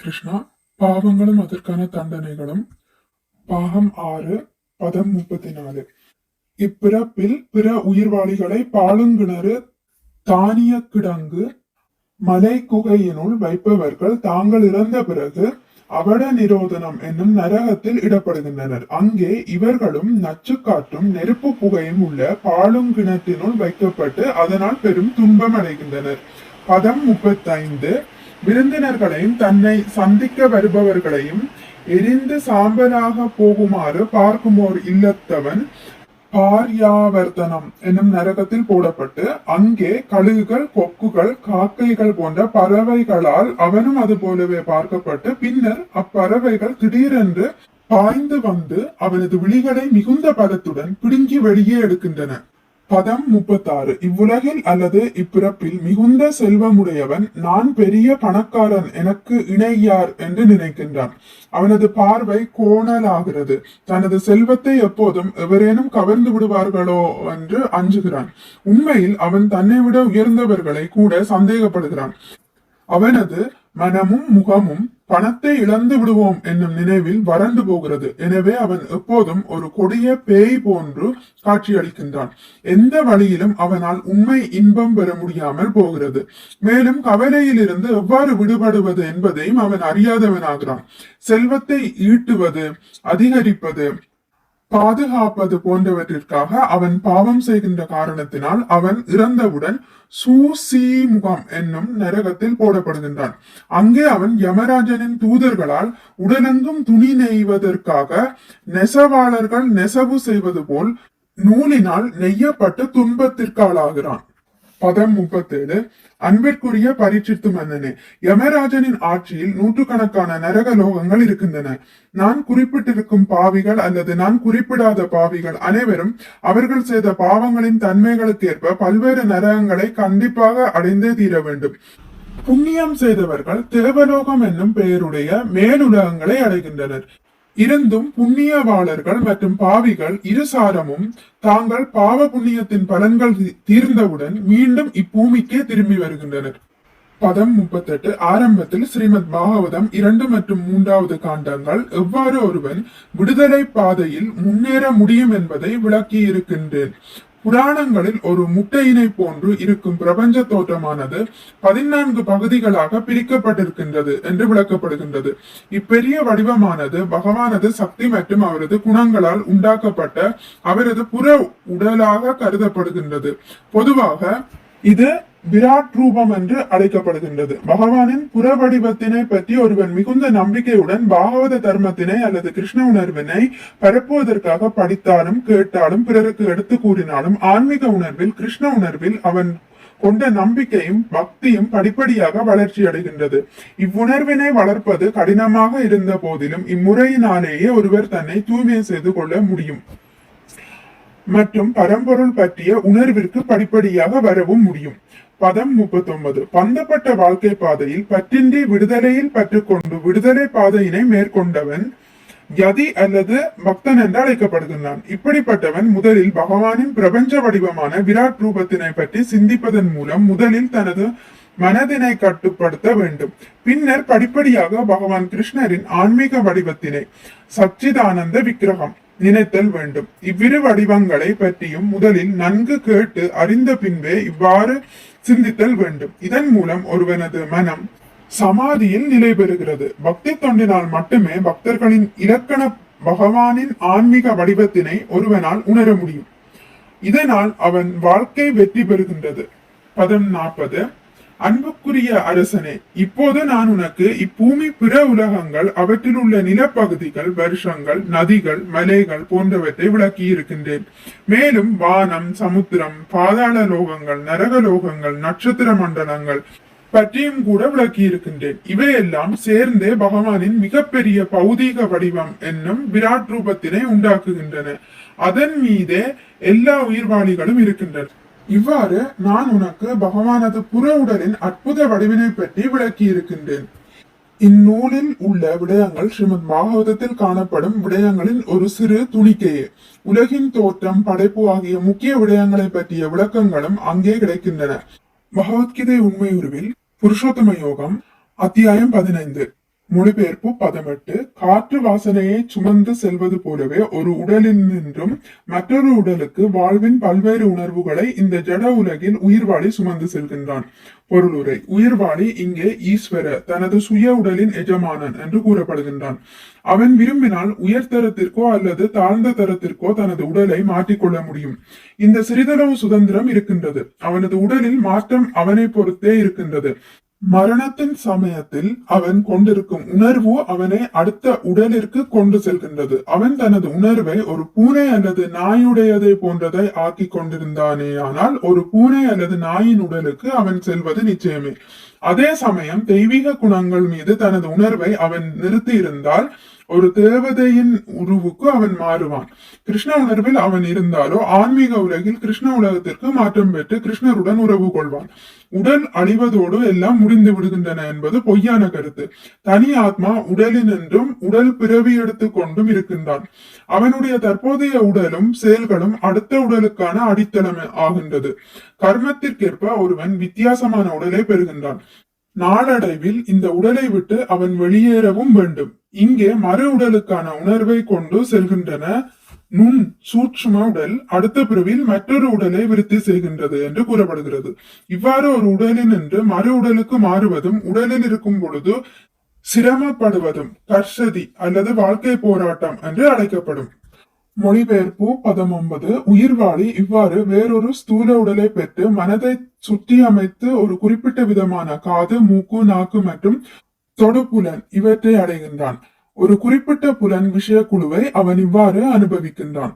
கிருஷ்ணா பாவங்களும் அதற்கான தண்டனைகளும் பாகம் ஆறு பதம் முப்பத்தி நாலு இப்பிறப்பில் பிற உயிர்வாளிகளை பாலுங்கிணறு தானிய கிடங்கு மலை குகையினுள் வைப்பவர்கள் தாங்கள் இறந்த பிறகு அவட நிரோதனம் என்னும் நரகத்தில் இடப்படுகின்றனர் அங்கே இவர்களும் நச்சுக்காற்றும் நெருப்பு புகையும் உள்ள பாலுங்கிணற்றினுள் வைக்கப்பட்டு அதனால் பெரும் துன்பம் அடைகின்றனர் பதம் முப்பத்தைந்து விருந்தினர்களையும் தன்னை சந்திக்க வருபவர்களையும் எரிந்து சாம்பலாக போகுமாறு பார்க்குமோர் இல்லத்தவன் பார்யாவர்த்தனம் என்னும் நரகத்தில் போடப்பட்டு அங்கே கழுகுகள் கொக்குகள் காக்கைகள் போன்ற பறவைகளால் அவனும் அது போலவே பார்க்கப்பட்டு பின்னர் அப்பறவைகள் திடீரென்று பாய்ந்து வந்து அவனது விழிகளை மிகுந்த பதத்துடன் பிடுங்கி வெளியே எடுக்கின்றன. பதம் முப்பத்தாறு. இவ்வுலகில் அல்லது இப்பிறப்பில் மிகுந்த செல்வமுடையவன் நான் பெரிய பணக்காரன் எனக்கு இணையார் என்று நினைக்கின்றான். அவனது பார்வை கோணலாகிறது. தனது செல்வத்தை எப்போதும் எவரேனும் கவர்ந்து விடுவார்களோ என்று அஞ்சுகிறான். உண்மையில் அவன் தன்னை விட உயர்ந்தவர்களை கூட சந்தேகப்படுகிறான். அவனது மனமும் முகமும் பணத்தை இழந்து விடுவோம் என்னும் நினைவில் வறண்டு போகிறது. எனவே அவன் எப்போதும் ஒரு கொடிய பேய் போன்று காட்சியளிக்கின்றான். எந்த வழியிலும் அவனால் உண்மை இன்பம் பெற முடியாமல் போகிறது. மேலும் கவலையிலிருந்து எவ்வாறு விடுபடுவது என்பதையும் அவன் அறியாதவனாகிறான். செல்வத்தை ஈட்டுவது அதிகரிப்பது பாதுகாப்பது போன்றவற்றிற்காக அவன் பாவம் செய்கின்ற காரணத்தினால் அவன் இறந்தவுடன் சூசீமுகம் என்னும் நரகத்தில் போடப்படுகின்றான். அங்கே அவன் யமராஜனின் தூதர்களால் உடலெங்கும் துணி நெய்வதற்காக நெசவாளர்கள் நெசவு செய்வது போல் நூலினால் நெய்யப்பட்டு துன்பத்திற்காளாகிறான். பதம் முப்பத்தேழு. அன்பிற்குரிய பரீட்சித்து மன்னனே யமராஜனின் ஆட்சியில் நூற்றுக்கணக்கான நரக லோகங்கள் இருக்கின்றன. நான் குறிப்பிட்டிருக்கும் பாவிகள் அல்லது நான் குறிப்பிடாத பாவிகள் அனைவரும் அவர்கள் செய்த பாவங்களின் தன்மைகளுக்கேற்ப பல்வேறு நரகங்களை கண்டிப்பாக அடைந்தே தீர வேண்டும். புண்ணியம் செய்தவர்கள் தேவலோகம் என்னும் பெயருடைய மேலுலகங்களை அடைகின்றனர். இருந்தும் புண்ணியவாளர்கள் மற்றும் பாவிகள் இருசாரமும் தாங்கள் பாவ புண்ணியத்தின் பலன்கள் தீர்ந்தவுடன் மீண்டும் இப்பூமிக்கே திரும்பி வருகின்றனர். பதம் முப்பத்தெட்டு ஆரம்பத்தில் ஸ்ரீமத் பாகவதம் இரண்டு மற்றும் மூன்றாவது காண்டங்கள் எவ்வாறு ஒருவன் விடுதலை பாதையில் முன்னேற முடியும் என்பதை விளக்கியிருக்கின்றேன். புராணங்களில் ஒரு முட்டையினை போன்று இருக்கும் பிரபஞ்ச தோற்றமானது பதினான்கு பகுதிகளாக பிரிக்கப்பட்டிருக்கின்றது என்று விளக்கப்படுகின்றது. இப்பெரிய வடிவமானது பகவானது சக்தி மற்றும் அவரது குணங்களால் உண்டாக்கப்பட்ட அவரது புற உடலாக கருதப்படுகின்றது. பொதுவாக இது விராட் ரூபம் என்று அழைக்கப்படுகின்றது. பகவானின் புற வடிவத்தினை பற்றி ஒருவன் மிகுந்த நம்பிக்கையுடன் பாகவத தர்மத்தினை அல்லது கிருஷ்ண உணர்வினை பரப்புவதற்காக படித்தாலும் கேட்டாலும் பிறருக்கு எடுத்து கூறினாலும் ஆன்மீக உணர்வில் கிருஷ்ண உணர்வில் அவன் கொண்ட நம்பிக்கையும் பக்தியும் படிப்படியாக வளர்ச்சி அடைகின்றது. இவ்வுணர்வினை வளர்ப்பது கடினமாக இருந்த போதிலும் இம்முறையினாலேயே ஒருவர் தன்னை தூய்மை செய்து கொள்ள முடியும். மற்றும் பரம்பொருள் பற்றிய உணர்விற்கு படிப்படியாக வரவும் முடியும். பதம் முப்பத்தொன்பது. பந்தப்பட்ட வாழ்க்கை பாதையில் பற்றின்றி விடுதலையில் பற்றுக்கொண்டு விடுதலை பாதையினை மேற்கொண்டவன் யதி அல்லது பக்தன் என்று அழைக்கப்படுகின்றான். இப்படிப்பட்டவன் முதலில் பகவானின் பிரபஞ்ச வடிவமான விராட் ரூபத்தினை பற்றி சிந்திப்பதன் மூலம் முதலில் தனது மனதினை கட்டுப்படுத்த வேண்டும். பின்னர் படிப்படியாக பகவான் கிருஷ்ணரின் ஆன்மீக வடிவத்தினை சச்சிதானந்த விக்கிரகம் நினைத்தல் வேண்டும். இவ்விரு வடிவங்களை பற்றியும் முதலில் நன்கு கேட்டு அறிந்த பின்பே இவ்வாறு சிந்தித்தல் வேண்டும். இதன் மூலம் ஒருவனது மனம் சமாதியில் நிலை பெறுகிறது. பக்தி தொண்டினால் மட்டுமே பக்தர்களின் இலக்கண பகவானின் ஆன்மீக வடிவத்தினை ஒருவனால் உணர முடியும். இதனால் அவன் வாழ்க்கை வெற்றி பெறுகின்றது. பதம் நாற்பது. அன்புக்குரிய அரசனே இப்போது நான் உனக்கு இப்பூமி பிற உலகங்கள் அவற்றில் உள்ள நிலப்பகுதிகள் வருஷங்கள் நதிகள் மலைகள் போன்றவற்றை விளக்கி இருக்கின்றேன் மேலும் வானம் சமுத்திரம் பாதாள லோகங்கள் நரக லோகங்கள் நட்சத்திர மண்டலங்கள் பற்றியும் கூட விளக்கி இருக்கின்றேன் இவையெல்லாம் சேர்ந்தே பகவானின் மிகப்பெரிய பௌதீக வடிவம் என்னும் விராட் ரூபத்தினை உண்டாக்குகின்றன. அதன் மீதே எல்லா உயிர்வாளிகளும் இருக்கின்றன. இவ்வாறு நான் உனக்கு பகவானது புற உடலின் அற்புத வடிவினை பற்றி விளக்கி இருக்கின்றேன் இந்நூலில் உள்ள விடயங்கள் ஸ்ரீமத் பாகவதத்தில் காணப்படும் விடயங்களின் ஒரு சிறு துணிக்கையே. உலகின் தோற்றம் படைப்பு ஆகிய முக்கிய விடயங்களை பற்றிய விளக்கங்களும் அங்கே கிடைக்கின்றன. பகவத்கீதை உண்மையுருவில் புருஷோத்தம யோகம் அத்தியாயம் பதினைந்து. மொழிபெயர்ப்பு பதமெட்டு காற்று வாசனையை சுமந்து செல்வது போலவே ஒரு உடலில் நின்றும் மற்றொரு உடலுக்கு வாழ்வின் பல்வேறு உணர்வுகளை இந்த ஜட உலகில் உயிர்வாளி சுமந்து செல்கின்றான். பொருளுரை உயிர்வாளி இங்கே ஈஸ்வர தனது சுய உடலின் எஜமானன் என்று கூறப்படுகின்றான். அவன் விரும்பினால் உயர்தரத்திற்கோ அல்லது தாழ்ந்த தரத்திற்கோ தனது உடலை மாற்றிக்கொள்ள முடியும். இந்த சிறிதளவு சுதந்திரம் இருக்கின்றது. அவனது உடலில் மாற்றம் அவனை பொறுத்தே இருக்கின்றது. மரணத்தின் சமயத்தில் அவன் கொண்டிருக்கும் உணர்வு அவனை அடுத்த உடலிற்கு கொண்டு செல்கின்றது. அவன் தனது உணர்வை ஒரு பூனை அல்லது நாயுடையதை போன்றதை ஆக்கி கொண்டிருந்தானே ஆனால் ஒரு பூனை அல்லது நாயின் உடலுக்கு அவன் செல்வது நிச்சயமே. அதே சமயம் தெய்வீக குணங்கள் மீது தனது உணர்வை அவன் நிறுத்தி இருந்தால் ஒரு தேவதையின் உருவுக்கு அவன் மாறுவான். கிருஷ்ண உணர்வில் அவன் இருந்தாலோ ஆன்மீக உலகில் கிருஷ்ண உலகத்திற்கு மாற்றம் பெற்று கிருஷ்ணருடன் உறவு கொள்வான். உடல் அழிவதோடு எல்லாம் முடிந்து விடுகின்றன என்பது பொய்யான கருத்து. தனி ஆத்மா உடலின் என்றும் உடல் பிறவி எடுத்துக் கொண்டும் இருக்கின்றான். அவனுடைய தற்போதைய உடலும் செயல்களும் அடுத்த உடலுக்கான அடித்தளம் ஆகின்றது. கர்மத்திற்கேற்ப ஒருவன் வித்தியாசமான உடலை பெறுகின்றான். நாளடைவில் இந்த உடலை விட்டு அவன் வெளியேறவும் வேண்டும். இங்கே மறு உடலுக்கான உணர்வை கொண்டு செல்கின்றன. நுண் சூட்சும உடல் அடுத்த பிறவில் மற்றொரு உடலை விருத்தி செய்கின்றது என்று கூறப்படுகிறது. இவ்வாறு ஒரு உடலில் நின்று மறு உடலுக்கு மாறுவதும் உடலில் இருக்கும் பொழுது சிரமப்படுவதும் கர்ஷதி அல்லது வாழ்க்கை போராட்டம் என்று அழைக்கப்படும். மொழிபெயர்ப்பு பதமொன்பது. உயிர்வாளி இவ்வாறு வேறொரு ஸ்தூல உடலை பெற்று மனதை சுற்றி அமைத்து ஒரு குறிப்பிட்ட விதமான காது மூக்கு நாக்கு மற்றும் தொடுப்புலன் இவற்றை அடைகின்றான். ஒரு குறிப்பிட்ட புலன் விஷயக்குழுவை அவன் இவ்வாறு அனுபவிக்கின்றான்.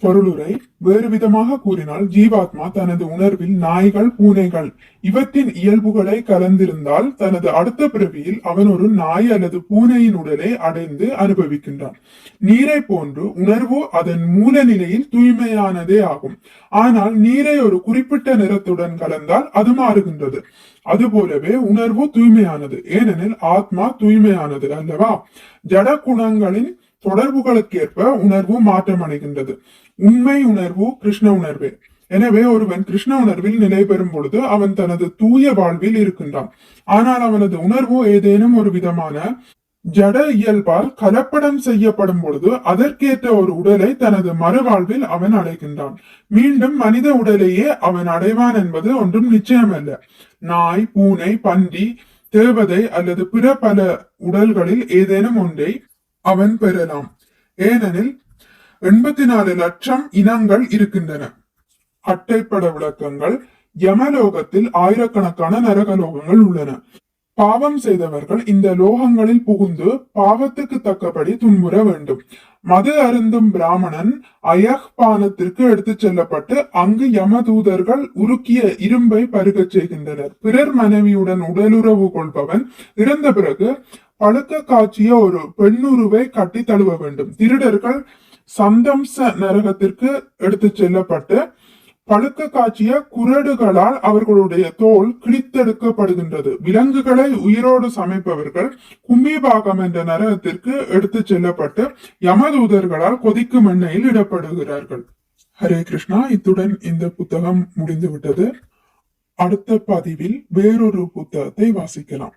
பொருளுரை வேறு விதமாக கூறினால் ஜீவாத்மா தனது உணர்வில் நாய்கள் பூனைகள் இவற்றின் இயல்புகளை கலந்திருந்தால் தனது அடுத்த பிறவியில் அவன் ஒரு நாய் அல்லது பூனையின் உடலை அடைந்து அனுபவிக்கின்றான். நீரை போன்று உணர்வு அதன் மூல நிலையில் தூய்மையானதே ஆகும். ஆனால் நீரை ஒரு குறிப்பிட்ட நிறத்துடன் கலந்தால் அது மாறுகின்றது. அதுபோலவே உணர்வு தூய்மையானது. ஏனெனில் ஆத்மா தூய்மையானது அல்லவா? ஜட குணங்களின் தொடர்புகளுக்கேற்ப உணர்வு மாற்றமடைகின்றது உண்மை உணர்வு கிருஷ்ண உணர்வே. எனவே ஒருவன் கிருஷ்ண உணர்வில் நிலை பெறும் பொழுது அவன் தனது தூய வாழ்வில் இருக்கின்றான். ஆனால் அவனது உணர்வு ஏதேனும் ஒரு விதமான ஜட இயல்பால் கலப்படம் செய்யப்படும் பொழுது அதற்கேற்ற ஒரு உடலை தனது மறுவாழ்வில் அவன் அடைகின்றான். மீண்டும் மனித உடலையே அவன் அடைவான் என்பது ஒன்றும் நிச்சயமல்ல. நாய் பூனை பன்றி தேவதை அல்லது பிற பல உடல்களில் ஏதேனும் ஒன்றை அவன் பெறலாம். ஏனெனில் எண்பத்தி நாலு லட்சம் இனங்கள் இருக்கின்றன. அட்டைப்பட விளக்கங்கள் யமலோகத்தில் ஆயிரக்கணக்கான நரகலோகங்கள் உள்ளன. பாவம் செய்தவர்கள் இந்த லோகங்களில் புகுந்து பாவத்துக்கு தக்கபடி துன்புற வேண்டும். மது அருந்தும் பிராமணன் அயஹ்பானத்திற்கு எடுத்துச் செல்லப்பட்டு அங்கு யமதூதர்கள் உருக்கிய இரும்பை பருகச் செய்கின்றனர். பிறர் மனைவியுடன் உடலுறவு கொள்பவன் இறந்த பிறகு பழுக்க காட்சிய ஒரு பெண்ணுருவை கட்டி தழுவ வேண்டும். திருடர்கள் சந்தம்ச நரகத்திற்கு எடுத்துச் செல்லப்பட்டு பழுக்க காட்சிய குரடுகளால் அவர்களுடைய தோல் கிழித்தெடுக்கப்படுகின்றது. விலங்குகளை உயிரோடு சமைப்பவர்கள் கும்பிபாகம் என்ற நரகத்திற்கு எடுத்துச் செல்லப்பட்டு யமதூதர்களால் கொதிக்கும் எண்ணெயில் இடப்படுகிறார்கள். ஹரே கிருஷ்ணா. இத்துடன் இந்த புத்தகம் முடிந்துவிட்டது. அடுத்த பதிவில் வேறொரு புத்தகத்தை வாசிக்கலாம்.